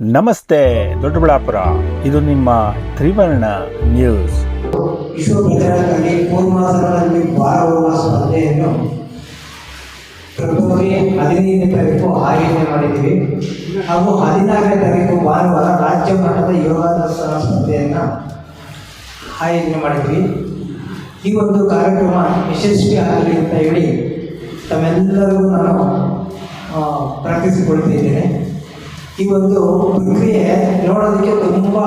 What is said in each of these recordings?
ನಮಸ್ತೆ, ದೊಡ್ಡಬಳ್ಳಾಪುರ. ಇದು ನಿಮ್ಮ ತ್ರಿವರ್ಣ ನ್ಯೂಸ್. ವಿಶ್ವ ಪ್ರಚಾರಕ್ಕಾಗಿ ಪೂರ್ವಾಸನದಲ್ಲಿ ಭಾರವಾದ ಸ್ಪರ್ಧೆಯನ್ನು ಫೆಬ್ರವರಿ ಹದಿನೈದನೇ ತಾರೀಕು ಆಯೋಜನೆ ಮಾಡಿದ್ವಿ ಹಾಗೂ ಹದಿನಾರನೇ ತಾರೀಕು ಭಾನುವಾರ ರಾಜ್ಯ ಮಟ್ಟದ ಯೋಗಾಸನ ಸ್ಪರ್ಧೆಯನ್ನು ಆಯೋಜನೆ ಮಾಡಿದ್ವಿ ಈ ಒಂದು ಕಾರ್ಯಕ್ರಮ ಯಶಸ್ವಿ ಆಗಲಿ ಅಂತ ಹೇಳಿ ತಮ್ಮೆಲ್ಲರಿಗೂ ನಾನು ಪ್ರಾರ್ಥಿಸಿಕೊಳ್ತಿದ್ದೇನೆ ಈ ಒಂದು ಪ್ರಕ್ರಿಯೆ ನೋಡೋದಕ್ಕೆ ತುಂಬ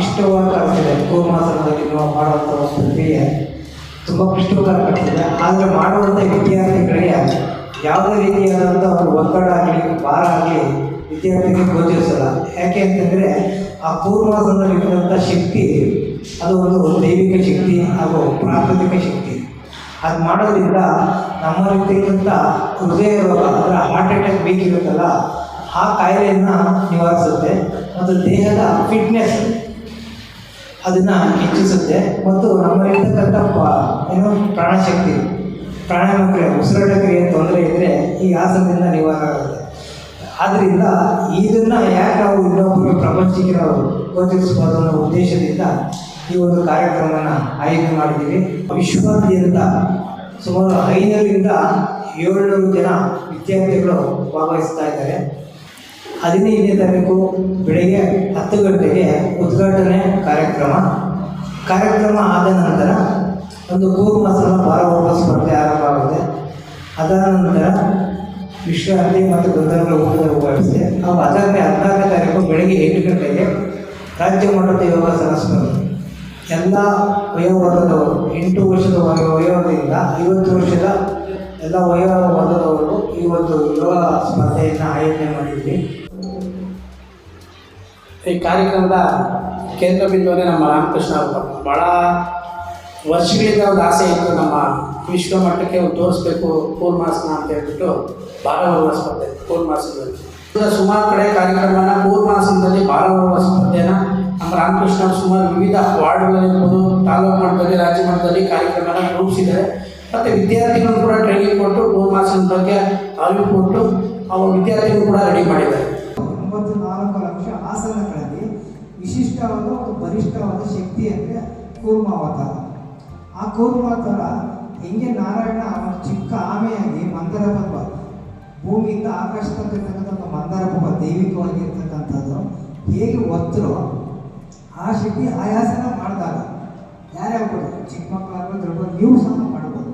ಇಷ್ಟವಾಗಿ ಕಾಣಿಸ್ತಿದೆ ಗೋಮಾಸನದಲ್ಲಿ ನಾವು ಮಾಡುವಂಥ ಪ್ರಕ್ರಿಯೆ. ತುಂಬ ಇಷ್ಟವಾಗಿ ಕಾಣಿಸ್ತಿದೆ ಆದರೆ ಮಾಡುವಂಥ ವಿದ್ಯಾರ್ಥಿಗಳಿಗೆ ಯಾವುದೇ ರೀತಿಯಾದಂಥ ಒಂದು ಒತ್ತಡ ಆಗಲಿ, ಭಾರ ಆಗಲಿ ವಿದ್ಯಾರ್ಥಿಗೆ ಗೋಚರಿಸಲ್ಲ. ಯಾಕೆ ಅಂತಂದರೆ ಆ ಕೂರ್ಮಾಸನದಲ್ಲಿರುವಂಥ ಶಕ್ತಿ, ಅದು ಒಂದು ದೈವಿಕ ಶಕ್ತಿ ಹಾಗೂ ಪ್ರಾಕೃತಿಕ ಶಕ್ತಿ. ಅದು ಮಾಡೋದ್ರಿಂದ ನಮ್ಮ ರೀತಿಯಾದಂಥ ಹೃದಯ ರೋಗ, ಅಂದರೆ ಹಾರ್ಟ್ ಅಟ್ಯಾಕ್ ಬೇಕಿರುತ್ತಲ್ಲ ಆ ಕಾಯಿಲೆಯನ್ನು ನಿವಾರಿಸುತ್ತೆ ಮತ್ತು ದೇಹದ ಫಿಟ್ನೆಸ್ ಅದನ್ನು ಹೆಚ್ಚಿಸುತ್ತೆ ಮತ್ತು ನಮ್ಮಲ್ಲಿರ್ತಕ್ಕಂಥ ಏನು ಪ್ರಾಣಶಕ್ತಿ ಪ್ರಾಣಾಯಾಮ ಕ್ರಿಯೆ ಉಸಿರಾಟ ಕ್ರಿಯೆ ತೊಂದರೆ ಇದ್ದರೆ ಈ ಆಸನದಿಂದ ನಿವಾರ ಆಗುತ್ತೆ. ಆದ್ದರಿಂದ ಇದನ್ನು ಯಾಕೆ ನಾವು ಇನ್ನೊಬ್ಬರು ಪ್ರಪಂಚಕ್ಕೆ ನಾವು ಗೋಚರಿಸಬಹುದು ಅನ್ನೋ ಉದ್ದೇಶದಿಂದ ಈ ಒಂದು ಕಾರ್ಯಕ್ರಮವನ್ನು ಆಯೋಜನೆ ಮಾಡಿದ್ದೀವಿ. ವಿಶ್ವಾದ್ಯಂತ ಸುಮಾರು ಐನೂರಿಂದ ಏಳ್ನೂರು ಜನ ವಿದ್ಯಾರ್ಥಿಗಳು ಭಾಗವಹಿಸ್ತಾ ಇದ್ದಾರೆ. ಹದಿನೈದನೇ ತಾರೀಕು ಬೆಳಗ್ಗೆ ಹತ್ತು ಗಂಟೆಗೆ ಉದ್ಘಾಟನೆ ಕಾರ್ಯಕ್ರಮ. ಕಾರ್ಯಕ್ರಮ ಆದ ನಂತರ ಒಂದು ಕೂರ್ಮಾಸನ ಭಾರವಾದ ಸ್ಪರ್ಧೆ ಆರಂಭ ಆಗುತ್ತೆ ಅದಾದ ನಂತರ ವಿಶ್ರಾಂತಿ ಮತ್ತು ಗಂಧರ್ವ ವ್ಯವಸ್ಥೆ ಹಾಗೂ ಅದಕ್ಕೆ ಹದಿನಾರನೇ ತಾರೀಕು ಬೆಳಗ್ಗೆ ಎಂಟು ಗಂಟೆಗೆ ರಾಜ್ಯ ಮಟ್ಟದ ಯೋಗಾಸನ ಸ್ಪರ್ಧೆ ಎಲ್ಲ ವಯೋವರ್ಗದವರು, ಎಂಟು ವರ್ಷದ ವಯ- ವಯೋವರ್ಗದಿಂದ ಐವತ್ತು ವರ್ಷದ ಎಲ್ಲ ವಯೋವರ್ಗದವರು ಈ ಒಂದು ಯೋಗ ಸ್ಪರ್ಧೆಯನ್ನು ಆಯೋಜನೆ ಮಾಡಿದ್ವಿ. ಈ ಕಾರ್ಯಕ್ರಮದ ಕೇಂದ್ರ ಬಿಂದುವೇ ನಮ್ಮ ರಾಮಕೃಷ್ಣ ಅವರು ಭಾಳ ವರ್ಷಗಳಿಂದ ಒಂದು ಆಸೆ ಇತ್ತು ನಮ್ಮ ವಿಶ್ವ ಮಟ್ಟಕ್ಕೆ ತೋರಿಸ್ಬೇಕು ಕೂರ್ಮಾಸನ ಅಂತ ಹೇಳ್ಬಿಟ್ಟು ಭಾರವರ್ಗ ಸ್ಪರ್ಧೆ ಕೂರ್ಮಾಸನದಲ್ಲಿ ಸುಮಾರು ಕಡೆ ಕಾರ್ಯಕ್ರಮನ ಕೂರ್ಮಾಸನದಲ್ಲಿ ಭಾರವರ್ಗ ಸ್ಪರ್ಧೆನ ನಮ್ಮ ರಾಮಕೃಷ್ಣ ಸುಮಾರು ವಿವಿಧ ವಾರ್ಡ್ಗಳಿರ್ಬೋದು, ತಾಲೂಕು ಮಟ್ಟದಲ್ಲಿ, ರಾಜ್ಯ ಮಟ್ಟದಲ್ಲಿ ಕಾರ್ಯಕ್ರಮನ ರೂಪಿಸಿದ್ದಾರೆ. ಮತ್ತು ವಿದ್ಯಾರ್ಥಿಗಳು ಕೂಡ ಟ್ರೈನಿಂಗ್ ಕೊಟ್ಟು ಕೂರ್ಮಾಸನ ಬಗ್ಗೆ ಅರಿವು ಕೊಟ್ಟು, ಅವ್ರ ವಿದ್ಯಾರ್ಥಿಗಳು ಕೂಡ ರೆಡಿ ಮಾಡಿದ್ದಾರೆ. ಒಂಬತ್ತು ನಾಲ್ಕು ಲಕ್ಷ ಆಸನಗಳಲ್ಲಿ ವಿಶಿಷ್ಟವಾದ ಒಂದು ಬಲಿಷ್ಠವಾದ ಶಕ್ತಿ ಅಂದರೆ ಕೂರ್ಮಾವತಾರ ಆ ಕೂರ್ಮಾವತಾರ ಹೆಂಗೆ ನಾರಾಯಣ ಅವನ ಚಿಕ್ಕ ಆಮೆಯಾಗಿ ಮಂದರ ಪರ್ವ ಭೂಮಿಯಿಂದ ಆಕಾಶ ತಗ್ಗಿರ್ತಕ್ಕಂಥ ಒಂದು ಮಂದರ ಪರ್ವ ದೈವಿಕವಾಗಿರ್ತಕ್ಕಂಥದ್ದು ಹೇಗೆ ಒತ್ತರೋ ಆ ಶಕ್ತಿ ಆಯಾಸನ ಮಾಡಿದಾಗ ಯಾರ್ಯಾಗ್ಬೋದು ಚಿಕ್ಕ ಮಕ್ಕಳಾಗ್ಬೋದು ದೊಡ್ಡ ನೀವು ಸಹ ಮಾಡ್ಬೋದು.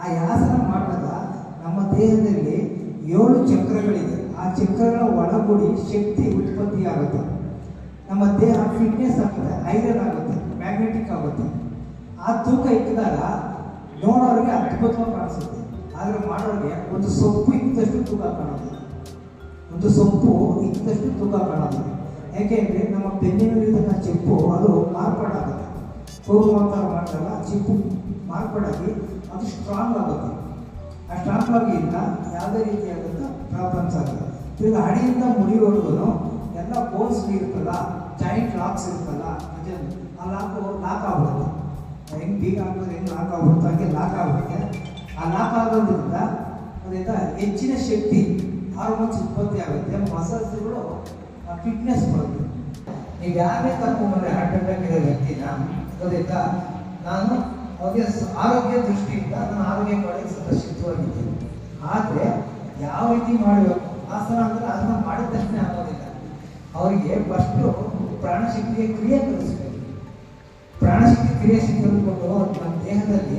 ಆ ಯಾಸನ ಮಾಡಿದಾಗ ನಮ್ಮ ದೇಹದಲ್ಲಿ ಏಳು ಚಕ್ರಗಳಿದೆ. ಆ ಚಕ್ರಗಳ ಒಳಗೂಡಿ ಶಕ್ತಿ ಉತ್ಪತ್ತಿ ಆಗುತ್ತೆ ನಮ್ಮ ದೇಹ ಫಿಟ್ನೆಸ್ ಆಗುತ್ತೆ ಐರನ್ ಆಗುತ್ತೆ ಮ್ಯಾಗ್ನೆಟಿಕ್ ಆಗುತ್ತೆ. ಆ ತೂಕ ಇಕ್ಕಿದಾಗ ನೋಡೋರಿಗೆ ಅದ್ಭುತವಾಗಿ ಕಾಣಿಸುತ್ತೆ. ಆದರೆ ಮಾಡೋರಿಗೆ ಒಂದು ಸೊಪ್ಪು ಇದ್ದಷ್ಟು ತೂಕ ಕಾಣೋದಿಲ್ಲ. ಒಂದು ಸೊಪ್ಪು ಇದ್ದಷ್ಟು ತೂಕ ಕಾಣೋದಿಲ್ಲ. ಯಾಕೆಂದರೆ ನಮ್ಮ ಬೆನ್ನಿನಲ್ಲಿರ್ತಕ್ಕಂಥ ಚಿಪ್ಪು ಅದು ಮಾರ್ಪಾಡಾಗುತ್ತೆ. ಕೋರುವಂತರ ಮಾಡಿದಾಗ ಚಿಪ್ಪು ಮಾರ್ಪಾಡಾಗಿ ಅದು ಸ್ಟ್ರಾಂಗ್ ಆಗುತ್ತೆ. ಆ ಸ್ಟ್ರಾಂಗ್ ಇಂದ ಯಾವುದೇ ರೀತಿಯಾದಂಥ ಪ್ರಾಬ್ಲಮ್ಸ್ ಆಗುತ್ತೆ. ಈಗ ಅಡಿಯಿಂದ ಮುಡಿವರೆಗೂ ಎಲ್ಲ ಬೋನ್ಸ್ ಇರ್ತಲ್ಲ ಜಾಯಿಂಟ್ ಲಾಕ್ಸ್ ಇರ್ತಲ್ಲ ಆ ಲಾಕು ಲಾಕ್ ಆಗ್ಬಿಡುತ್ತೆ. ಹೆಂಗೆ ಬೀಗ ಹಾಕೋದು ಹೆಂಗೆ ಲಾಕ್ ಆಗ್ಬಿಡುತ್ತೆ ಹಾಗೆ ಲಾಕ್ ಆಗ್ಬಿಡುತ್ತೆ. ಆ ಲಾಕ್ ಆಗೋದ್ರಿಂದ ಅದರಿಂದ ಹೆಚ್ಚಿನ ಶಕ್ತಿ ಹಾರ್ಮೋನ್ಸ್ ಉತ್ಪತ್ತಿ ಆಗುತ್ತೆ ಮಸಲ್ಸ್ಗಳು ಫಿಟ್ನೆಸ್ ಬರುತ್ತೆ. ನೀವು ಯಾರೇ ಕರ್ಕೊಂಡ್ರೆ ಹಾರ್ಟ್ ಅಟ್ಯಾಕ್ ಇರೋ ವ್ಯಕ್ತಿನ ಅದರಿಂದ ನಾನು ಅವ್ರಿಗೆ ಆರೋಗ್ಯ ದೃಷ್ಟಿಯಿಂದ ನಾನು ಆರೋಗ್ಯ ಮಾಡೋಕ್ಕೆ ಸ್ವಲ್ಪ ಶಿಸ್ತವಾಗಿದ್ದೀನಿ ಆದರೆ ಯಾವ ರೀತಿ ಮಾಡಬೇಕು ಆಸನ ಅಂದ್ರೆ ಅದನ್ನ ಮಾಡಿದ ತಕ್ಷಣ ಆಗೋದಿಲ್ಲ. ಅವರಿಗೆ ಫಸ್ಟು ಪ್ರಾಣಶಕ್ತಿಯ ಕ್ರಿಯೆ ಕಲಿಸಬೇಕು ಪ್ರಾಣಶಕ್ತಿ ಕ್ರಿಯೆ ಸಿಕ್ಕಿಕೊಂಡು ನಮ್ಮ ದೇಹದಲ್ಲಿ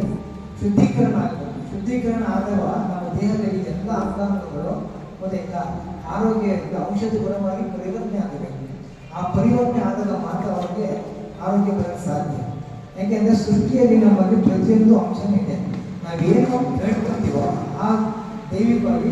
ಶುದ್ಧೀಕರಣ ಆಗಬೇಕು. ಶುದ್ಧೀಕರಣ ಆದಾಗ ನಮ್ಮ ದೇಹದಲ್ಲಿ ಎಲ್ಲ ಅಂಗಾಂಗಗಳು ಗೊತ್ತಾಯ್ತಾ ಆರೋಗ್ಯದಿಂದ ಔಷಧ ಗುಣವಾಗಿ ಪರಿವರ್ತನೆ ಆಗಬೇಕು. ಆ ಪರಿವರ್ತನೆ ಆದಾಗ ಮಾತ್ರ ಅವರಿಗೆ ಆರೋಗ್ಯ ಬರಕ್ಕೆ ಸಾಧ್ಯ. ಯಾಕೆಂದರೆ ಸೃಷ್ಟಿಯಲ್ಲಿ ನಮ್ಮಲ್ಲಿ ಪ್ರತಿಯೊಂದು ಅಂಶನೂ ಇದೆ. ನಾವೇನು ಬೇಡ್ಕೊಳ್ತೀವೋ ಆ ದೈವಿಕವಾಗಿ